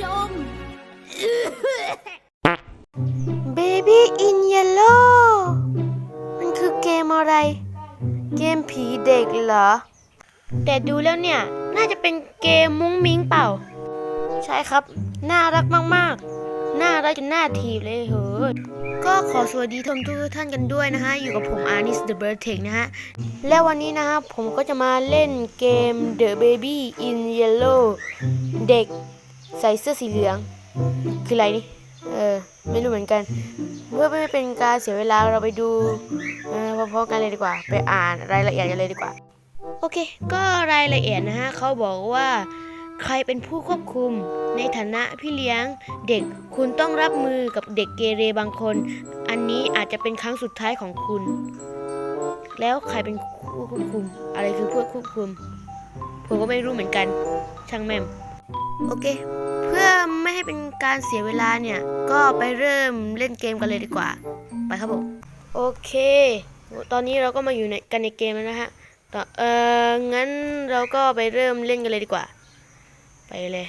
ชม Baby in Yellow มันคือเกมอะไร เกมผีเด็กเหรอ แต่ดูแล้วเนี่ย น่าจะเป็นเกมมุ้งมิ้งเปล่า ใช่ครับ น่ารักมากๆ น่ารักจนหน่าทีบเลยเฮ้ย ก็ขอสวัสดีทมทุกท่านกันด้วยนะฮะ อยู่กับผมอาร์นิสเดอะเบิร์ดเทคนะฮะ และวันนี้นะครับผมก็จะมาเล่นเกม The Baby in Yellow เด็กใส่เสื้อสีเหลือง คืออะไรนี่ เออ ไม่รู้เหมือนกัน เพื่อไม่เป็นการเสียเวลาเราไปดูเออพร้อมๆกันเลยดีกว่า ไปอ่านรายละเอียดกันเลยดีกว่า โอเค ก็รายละเอียดนะฮะเขาบอกว่า ใครเป็นผู้ควบคุม ในฐานะพี่เลี้ยง เด็กคุณต้องรับมือกับเด็กเกเรบางคน อันนี้อาจจะเป็นครั้งสุดท้ายของคุณ แล้วใครเป็นผู้ควบคุม อะไรคือผู้ควบคุม ผมก็ไม่รู้เหมือนกัน ช่างแม่มโอเค เพื่อไม่ให้เป็นการเสียเวลาเนี่ย ก็ไปเริ่มเล่นเกมกันเลยดีกว่า ไปครับผม โอเค ตอนนี้เราก็มาอยู่ในกันในเกมแล้วนะฮะต่อเอองั้นเราก็ไปเริ่มเล่นกันเลยดีกว่า ไปเลย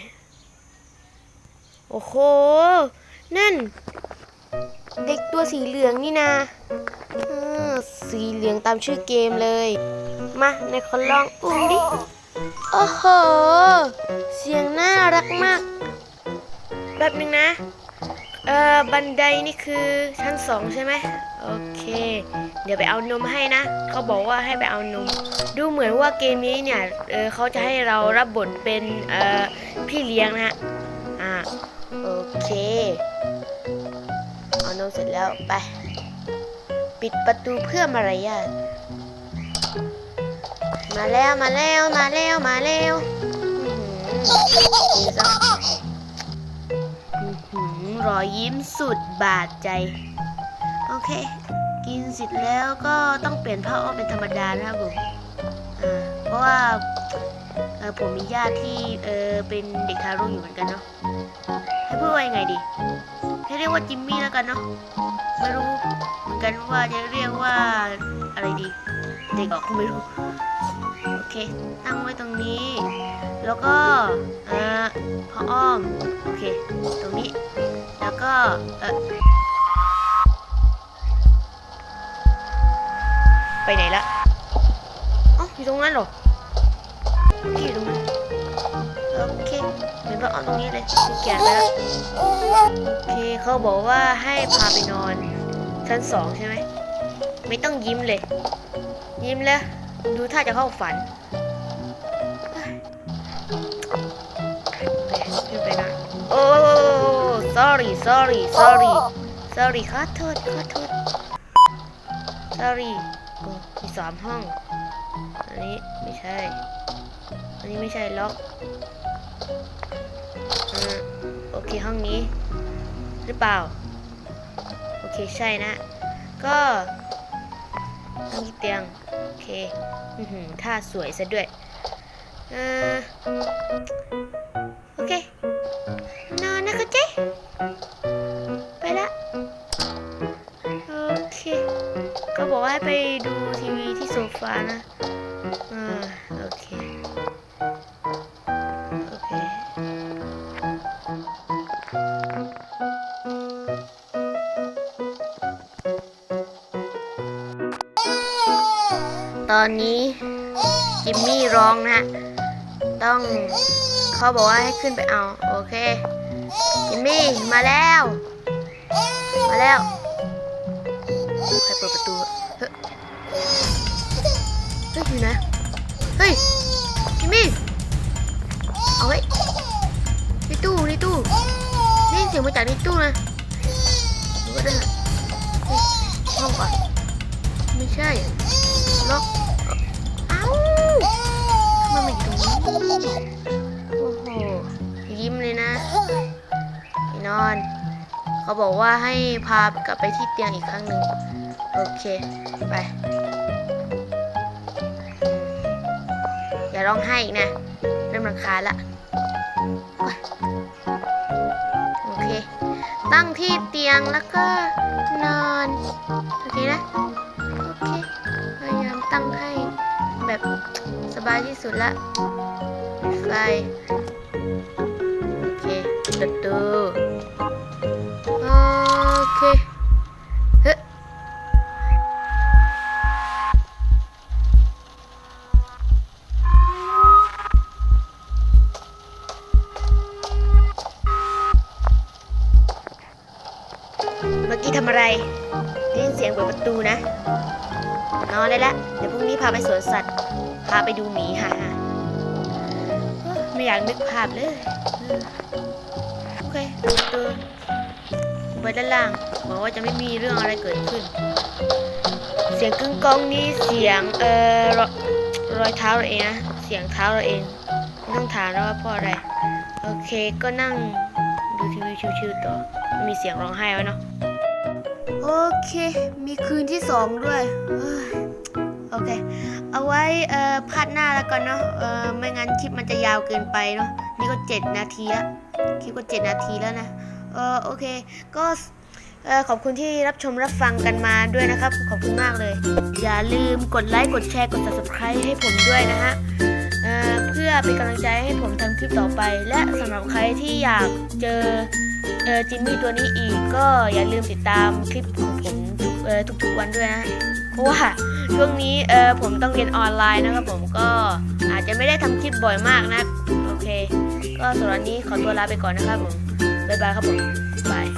โอ้โห นั่น เด็กตัวสีเหลืองนี่นะสีเหลืองตามชื่อเกมเลย มาในคนลองอุ้มดิ โอ้โห เสียงน่ารักมาก แบบหนึ่งนะ เอ่อบันไดนี่คือชั้นสองใช่ไหมโอเค เดี๋ยวไปเอานมให้นะ เขาบอกว่าให้ไปเอานม ดูเหมือนว่าเกมนี้เนี่ยเออเขาจะให้เรารับบทเป็นเอ่อพี่เลี้ยงนะฮะอ่าโอเค เอานมเสร็จแล้วไป ปิดประตูเพื่อมารยาทมาแล้วมาแล้วมาแล้วมาแล้ว รอยยิ้มสุดบาดใจ โอเค กินเสร็จแล้วก็ต้องเปลี่ยนผ้าอ้อมเป็นธรรมดานะครับผมเพราะว่าผมมีญาติที่เออเป็นเด็กทารกอยู่เหมือนกันเนาะให้พูดว่ายังไงดีให้เรียกว่าจิมมี่แล้วกันเนาะไม่รู้เหมือนกันว่าจะเรียกว่าอะไรดี เด็กออกไม่รู้โอเค ตั้งไว้ตรงนี้ แล้วก็เอ่อพออ้อม โอเค ตรงนี้ แล้วก็เออไปไหนละอ๋ออยู่ตรงนั้นเหรอโอเคอยู่ตรงนั้นโอเคเห็นพออ้อมตรงนี้เลยกูแกนไปแล้วโอเคเขาบอกว่าให้พาไปนอน ชั้นสองใช่ไหมไม่ต้องยิ้มเลย ยิ้มแล้ว ดูท่าจะเข้าฝันขึ้นไปนะ sorry sorry sorry ขอโทษขอโทษ sorry โอ้มีสามห้อง อันนี้ไม่ใช่ อันนี้ไม่ใช่ล็อกอโอเคห้องนี้ หรือเปล่า โอเคใช่นะ ก็ห้องเตียง โอเคอือหือท่าสวยซะด้วยเออ นะอ่าโอเค โอเค ตอนนี้ จิมมี่ร้องนะฮะต้องเขาบอกว่าให้ขึ้นไปเอา โอเค จิมมี่มาแล้ว มาแล้ว ใครเปิดประตูเฮ้ เฮ้ยอยู่นะเฮ้ยจิมมี่เอาไว้ในตู้ในตู้นี่เสียงมาจากในตู้นะดูก็ได้ห้องก่อนไม่ใช่ล็อกเอ้าทำไมมันอยู่ตรงนี้โอ้โหยิ้มเลยนะไปนอน เขาบอกว่าให้พากลับไปที่เตียงอีกครั้งหนึ่งโอเค ไป ร้องไห้อีกนะเริ่มรังคาละโอเค ตั้งที่เตียงแล้วก็นอน โอเคนะ โอเค พยายามตั้งให้แบบสบายที่สุดละปิดไฟศัตรู นอนเลยละเดี๋ยวพรุ่งนี้พาไปสวนสัตว์ พาไปดูหมีฮ่าไม่อยากนึกภาพเลยโอเคเปิดประตูไปด้านล่างบอกว่าจะไม่มีเรื่องอะไรเกิดขึ้น เสียงกึ้งก้องนี่เสียงเอ่อรอยเท้าเราเองนะเสียงเท้าเราเองไม่ต้องถามแล้วว่าเพราะอะไร โอเคก็นั่งดูทีวีชิวๆต่อม่มีเสียงร้องไห้แล้วเนาะ โอเค มีคืนที่สองด้วย โอเค เอาไว้เอ่อพาดหน้าแล้วกันเนาะ เอ่อ ไม่งั้นคลิปมันจะยาวเกินไปเนาะ นี่ก็เจ็ดนาทีแล้วคลิปก็เจ็ดนาทีแล้วนะ เออโอเค ก็ขอบคุณที่รับชมรับฟังกันมาด้วยนะครับ ขอบคุณมากเลย อย่าลืมกดไลค์ กดแชร์ กด subscribe ให้ผมด้วยนะฮะเเพื่อเป็นกำลังใจให้ผมทำคลิปต่อไป และสำหรับใครที่อยากเจอ เออจิมมี่ตัวนี้อีกก็อย่าลืมติดตามคลิปของผมทุกเออทุกๆวันด้วยนะเพราะว่าช่วงนี้เออผมต้องเรียนออนไลน์นะครับผมก็อาจจะไม่ได้ทำคลิปบ่อยมากนะ โอเค ก็สำหรับวันนี้ขอตัวลาไปก่อนนะครับผมบ๊ายบายครับผมบาย